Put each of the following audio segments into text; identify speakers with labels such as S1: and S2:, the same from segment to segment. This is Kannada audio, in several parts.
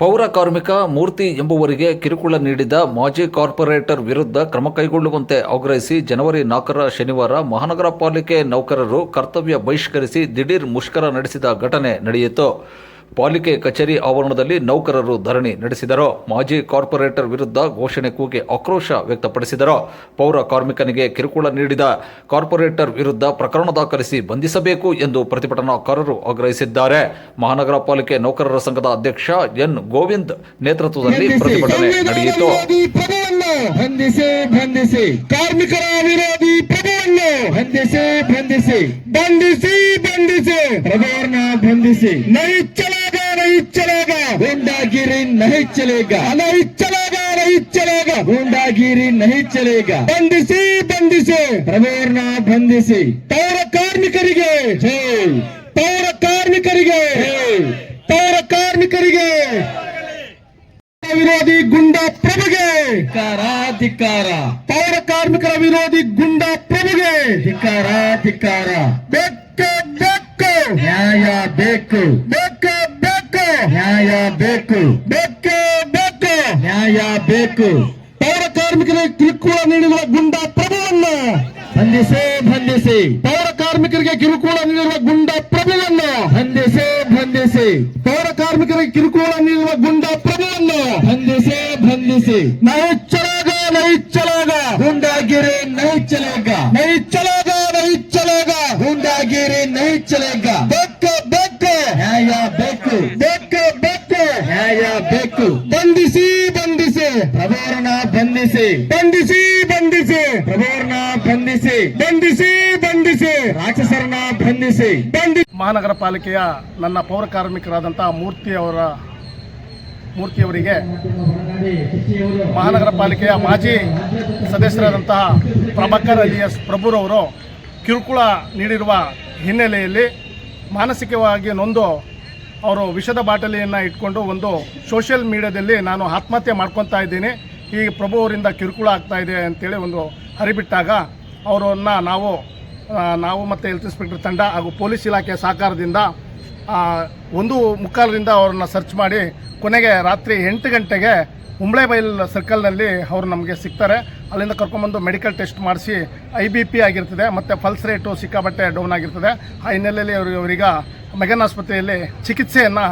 S1: ಪೌರ ಕಾರ್ಮಿಕ ಮೂರ್ತಿ ಎಂಬುವರಿಗೆ ಕಿರುಕುಳ ನೀಡಿದ ಮಾಜಿ ಕಾರ್ಪೊರೇಟರ್ ವಿರುದ್ಧ ಕ್ರಮ ಕೈಗೊಳ್ಳುವಂತೆ ಆಗ್ರಹಿಸಿ ಜನವರಿ ನಾಲ್ಕರ ಶನಿವಾರ ಮಹಾನಗರ ಪಾಲಿಕೆ ನೌಕರರು ಕರ್ತವ್ಯ ಬಹಿಷ್ಕರಿಸಿ ದಿಢೀರ್ ಮುಷ್ಕರ ನಡೆಸಿದ ಘಟನೆ ನಡೆಯಿತು. ಪಾಲಿಕೆ ಕಚೇರಿ ಆವರಣದಲ್ಲಿ ನೌಕರರು ಧರಣಿ ನಡೆಸಿದರು. ಮಾಜಿ ಕಾರ್ಪೊರೇಟರ್ ವಿರುದ್ಧ ಘೋಷಣೆ ಕೂಗಿ ಆಕ್ರೋಶ ವ್ಯಕ್ತಪಡಿಸಿದರು. ಪೌರ ಕಾರ್ಮಿಕನಿಗೆ ಕಿರುಕುಳ ನೀಡಿದ ಕಾರ್ಪೊರೇಟರ್ ವಿರುದ್ಧ ಪ್ರಕರಣ ದಾಖಲಿಸಿ ಬಂಧಿಸಬೇಕು ಎಂದು ಪ್ರತಿಭಟನಾಕಾರರು ಆಗ್ರಹಿಸಿದ್ದಾರೆ. ಮಹಾನಗರ ಪಾಲಿಕೆ ನೌಕರರ ಸಂಘದ ಅಧ್ಯಕ್ಷ ಎನ್ ಗೋವಿಂದ್ ನೇತೃತ್ವದಲ್ಲಿ ಪ್ರತಿಭಟನೆ ನಡೆಯಿತು.
S2: ಬಂಧಿಸಿ ಬಂಧಿಸಿ. ಕಾರ್ಮಿಕರ ವಿರೋಧಿ ಬಂಧಿಸಿ ಬಂಧಿಸಿ. ಬಂಧಿಸಿ ಬಂಧಿಸಿ. ಪ್ರಭುವನ್ನ ಬಂಧಿಸಿ. ನೈ ಚಲೇಗ ನೈ ಚಲೇಗ ಗೂಂಡಾಗಿರಿ ನಹಿ ಚಲೇಗ ನೈ ಚಲೇಗ ನೈ ಚಲೇಗ ಗೂಂಡಾಗಿರಿ ನಹಿ ಚಲೇಗ ಬಂಧಿಸಿ ಬಂಧಿಸಿ. ಪ್ರಭುವನ್ನ ಬಂಧಿಸಿ. ಪೌರ ಕಾರ್ಮಿಕರಿಗೆ. ಪೌರ ಕಾರ್ಮಿಕರಿಗೆ. ಪೌರ ಕಾರ್ಮಿಕರಿಗೆ. ವಿರೋಧಿ ಗುಂಡ ಪ್ರಭುಗೆ. ಧಿಕ್ಕಾರ ಪೌರ ಕಾರ್ಮಿಕರ ವಿರೋಧಿ ಗುಂಡ ಪ್ರಭುಗೆ. ಧಿಕ್ಕಾರ ಧಿಕ್ಕಾರ ಬೇಕು ಬೇಕು ನ್ಯಾಯ ಬೇಕು. ನ್ಯಾಯ ಬೇಕು. ಬೇಕು ಬೇಕು. ನ್ಯಾಯ ಬೇಕು. ಪೌರ ಕಾರ್ಮಿಕರಿಗೆ ಕಿರುಕುಳ ನೀಡಿರುವ ಗುಂಡ ಪ್ರಭುವನ್ನು. ಬಂಧಿಸಿ ಬಂಧಿಸಿ. ಪೌರ ಕಾರ್ಮಿಕರಿಗೆ ಕಿರುಕುಳ ನೀಡಿರುವ ಗುಂಡ ಪ್ರಭುವನ್ನು. ಬಂಧಿಸಿ ಬಂಧಿಸಿ. ಪೌರ ಕಾರ್ಮಿಕರಿಗೆ ಕಿರುಕುಳ ನೀಡಿರುವ ಗುಂಡ ಪ್ರಭುವನ್ನು. ಬಂಧಿಸಿ ಬಂಧಿಸಿ. ನೈಚ್ಚಲಾಗ ನೈಚ್ಚಲಾಗ ಗುಂಡಾಗಿರಿ ನೈಚ್ಚಲಾಗ ನೈ ಚಲೇಗ ನೈ ಚಲೇಗ ಗುಂಡಾಗಿರಿ ನೈ ಚಲೇಗ ಬೇಕು ಬೇಕು. ನ್ಯಾಯ ಬೇಕು. ಬೇಕು. ಬಂಧಿಸಿ ಬಂಧಿಸಿ ಬಂಧಿಸಿ. ಪ್ರಭುವರನ್ನ ಬಂಧಿಸಿ ಬಂಧಿಸಿ ಬಂಧಿಸಿ. ರಾಕ್ಷಸರನ್ನ ಬಂಧಿಸಿ ಬಂಧಿಸಿ
S3: ಮಹಾನಗರ ಪಾಲಿಕೆಯ ನನ್ನ ಪೌರ ಕಾರ್ಮಿಕರಾದಂತಹ ಮೂರ್ತಿ ಅವರ ಮೂರ್ತಿಯವರಿಗೆ ಮಹಾನಗರ ಪಾಲಿಕೆಯ ಮಾಜಿ ಸದಸ್ಯರಾದಂತಹ ಪ್ರಭಾಕರ್ ಅಲಿ ಎಸ್ ಪ್ರಭುರವರು ಕಿರುಕುಳ ನೀಡಿರುವ ಹಿನ್ನೆಲೆಯಲ್ಲಿ ಮಾನಸಿಕವಾಗಿ ನೊಂದು ಅವರು ವಿಷದ ಬಾಟಲಿಯನ್ನು ಇಟ್ಕೊಂಡು ಒಂದು ಸೋಷಿಯಲ್ ಮೀಡಿಯಾದಲ್ಲಿ ನಾನು ಆತ್ಮಹತ್ಯೆ ಮಾಡ್ಕೊತಾ ಇದ್ದೀನಿ. ಈ ಪ್ರಭು ಅವರಿಂದ ಕಿರುಕುಳ ಆಗ್ತಾ ಇದೆ ಅಂತೇಳಿ ಒಂದು ಹರಿಬಿಟ್ಟಾಗ ಅವರನ್ನು ನಾವು ನಾವು ಮತ್ತು ಹೆಲ್ತ್ ಇನ್ಸ್ಪೆಕ್ಟರ್ ತಂಡ ಹಾಗೂ ಪೊಲೀಸ್ ಇಲಾಖೆಯ ಸಹಕಾರದಿಂದ ಒಂದು ಮುಕ್ಕಾಲರಿಂದ ಅವ್ರನ್ನ ಸರ್ಚ್ ಮಾಡಿ ಕೊನೆಗೆ ರಾತ್ರಿ ಎಂಟು ಗಂಟೆಗೆ ಉಂಬ್ಳೆಬೈಲ್ ಸರ್ಕಲ್ನಲ್ಲಿ ಅವರು ನಮಗೆ ಸಿಗ್ತಾರೆ. ಅಲ್ಲಿಂದ ಕರ್ಕೊಂಬಂದು ಮೆಡಿಕಲ್ ಟೆಸ್ಟ್ ಮಾಡಿಸಿ ಐ ಬಿ ಪಿ ಆಗಿರ್ತದೆ, ಮತ್ತು ಪಲ್ಸ್ ರೇಟು ಸಿಕ್ಕಾಬಟ್ಟೆ ಡೌನ್ ಆಗಿರ್ತದೆ. ಆ ಹಿನ್ನೆಲೆಯಲ್ಲಿ ಅವರು ಇವರೀಗ ಮೆಗನ್ ಆಸ್ಪತ್ರೆಯಲ್ಲಿ ಚಿಕಿತ್ಸೆಯನ್ನು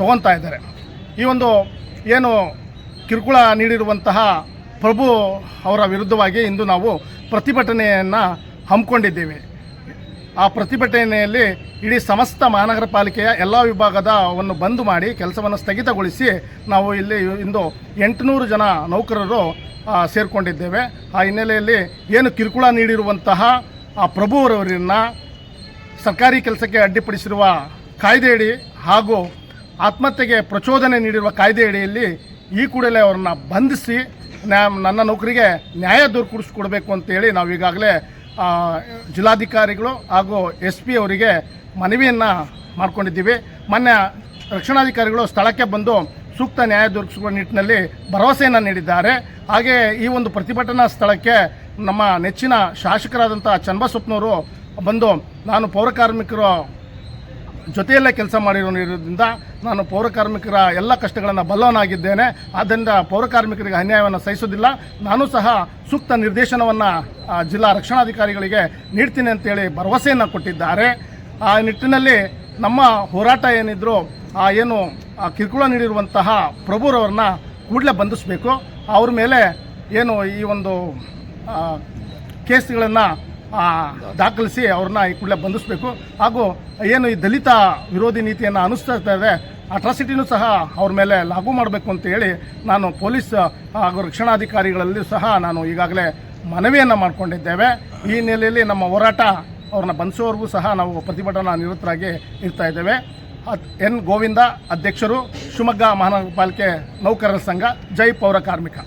S3: ತೊಗೊತಾ ಇದ್ದಾರೆ. ಈ ಒಂದು ಏನು ಕಿರುಕುಳ ನೀಡಿರುವಂತಹ ಪ್ರಭು ಅವರ ವಿರುದ್ಧವಾಗಿ ಇಂದು ನಾವು ಪ್ರತಿಭಟನೆಯನ್ನು ಹಮ್ಮಿಕೊಂಡಿದ್ದೇವೆ. ಆ ಪ್ರತಿಭಟನೆಯಲ್ಲಿ ಇಡೀ ಸಮಸ್ತ ಮಹಾನಗರ ಪಾಲಿಕೆಯ ಎಲ್ಲ ವಿಭಾಗದವನ್ನು ಬಂದ್ ಮಾಡಿ ಕೆಲಸವನ್ನು ಸ್ಥಗಿತಗೊಳಿಸಿ ನಾವು ಇಲ್ಲಿ ಇಂದು ಎಂಟುನೂರು ಜನ ನೌಕರರು ಸೇರಿಕೊಂಡಿದ್ದೇವೆ. ಆ ಹಿನ್ನೆಲೆಯಲ್ಲಿ ಏನು ಕಿರುಕುಳ ನೀಡಿರುವಂತಹ ಆ ಪ್ರಭುವರವರನ್ನು ಸರ್ಕಾರಿ ಕೆಲಸಕ್ಕೆ ಅಡ್ಡಿಪಡಿಸಿರುವ ಕಾಯ್ದೆಯಡಿ ಹಾಗೂ ಆತ್ಮಹತ್ಯೆಗೆ ಪ್ರಚೋದನೆ ನೀಡಿರುವ ಕಾಯ್ದೆ ಅಡಿಯಲ್ಲಿ ಈ ಕೂಡಲೇ ಅವ್ರನ್ನ ಬಂಧಿಸಿ ನನ್ನ ನೌಕರಿಗೆ ನ್ಯಾಯ ದೊರಕಿಸ್ಕೊಡ್ಬೇಕು ಅಂತೇಳಿ ನಾವು ಈಗಾಗಲೇ ಜಿಲ್ಲಾಧಿಕಾರಿಗಳು ಹಾಗೂ ಎಸ್ ಪಿ ಅವರಿಗೆ ಮನವಿಯನ್ನು ಮಾಡ್ಕೊಂಡಿದ್ದೀವಿ. ಮೊನ್ನೆ ರಕ್ಷಣಾಧಿಕಾರಿಗಳು ಸ್ಥಳಕ್ಕೆ ಬಂದು ಸೂಕ್ತ ನ್ಯಾಯ ದೊರಕಿಸುವ ನಿಟ್ಟಿನಲ್ಲಿ ಭರವಸೆಯನ್ನು ನೀಡಿದ್ದಾರೆ. ಹಾಗೆ ಈ ಒಂದು ಪ್ರತಿಭಟನಾ ಸ್ಥಳಕ್ಕೆ ನಮ್ಮ ನೆಚ್ಚಿನ ಶಾಸಕರಾದಂಥ ಚನ್ನಬಸಪ್ಪನವರು ಬಂದು, ನಾನು ಪೌರ ಕಾರ್ಮಿಕರು ಜೊತೆಯಲ್ಲೇ ಕೆಲಸ ಮಾಡಿರೋದ್ರಿಂದ ನಾನು ಪೌರಕಾರ್ಮಿಕರ ಎಲ್ಲ ಕಷ್ಟಗಳನ್ನು ಬಲ್ಲವನಾಗಿದ್ದೇನೆ. ಆದ್ದರಿಂದ ಪೌರಕಾರ್ಮಿಕರಿಗೆ ಅನ್ಯಾಯವನ್ನು ಸಹಿಸೋದಿಲ್ಲ ನಾನು ಸಹ ಸೂಕ್ತ ನಿರ್ದೇಶನವನ್ನು ಜಿಲ್ಲಾ ರಕ್ಷಣಾಧಿಕಾರಿಗಳಿಗೆ ನೀಡ್ತೀನಿ ಅಂತೇಳಿ ಭರವಸೆಯನ್ನು ಕೊಟ್ಟಿದ್ದಾರೆ. ಆ ನಿಟ್ಟಿನಲ್ಲಿ ನಮ್ಮ ಹೋರಾಟ ಏನಿದ್ರು, ಆ, ಏನು ಕಿರುಕುಳ ನೀಡಿರುವಂತಹ ಪ್ರಭುರವ್ರನ್ನ ಕೂಡಲೇ ಬಂಧಿಸಬೇಕು. ಅವ್ರ ಮೇಲೆ ಏನು ಈ ಒಂದು ಕೇಸ್ಗಳನ್ನು ದಾಖಲಿಸಿ ಅವ್ರನ್ನ ಈ ಕೂಡಲೇ ಬಂಧಿಸಬೇಕು. ಹಾಗೂ ಏನು ಈ ದಲಿತ ವಿರೋಧಿ ನೀತಿಯನ್ನು ಅನುಸರಿಸ್ತಾ ಇದೆ ಅಟ್ರಾಸಿಟಿನೂ ಸಹ ಅವ್ರ ಮೇಲೆ ಲಾಗು ಮಾಡಬೇಕು ಅಂತ ಹೇಳಿ ನಾನು ಪೊಲೀಸ್ ಹಾಗೂ ರಕ್ಷಣಾಧಿಕಾರಿಗಳಲ್ಲಿ ಸಹ ನಾನು ಈಗಾಗಲೇ ಮನವಿಯನ್ನು ಮಾಡಿಕೊಂಡಿದ್ದೇವೆ. ಈ ಹಿನ್ನೆಲೆಯಲ್ಲಿ ನಮ್ಮ ಹೋರಾಟ ಅವ್ರನ್ನ ಬಂಧಿಸೋವರೆಗೂ ಸಹ ನಾವು ಪ್ರತಿಭಟನಾ ನಿರತರಾಗಿ ಇರ್ತಾ ಇದ್ದೇವೆ. ಎನ್ ಗೋವಿಂದ ಅಧ್ಯಕ್ಷರು, ಶಿವಮೊಗ್ಗ ಮಹಾನಗರ ಪಾಲಿಕೆ ನೌಕರರ ಸಂಘ, ಜೈ ಪೌರ ಕಾರ್ಮಿಕ.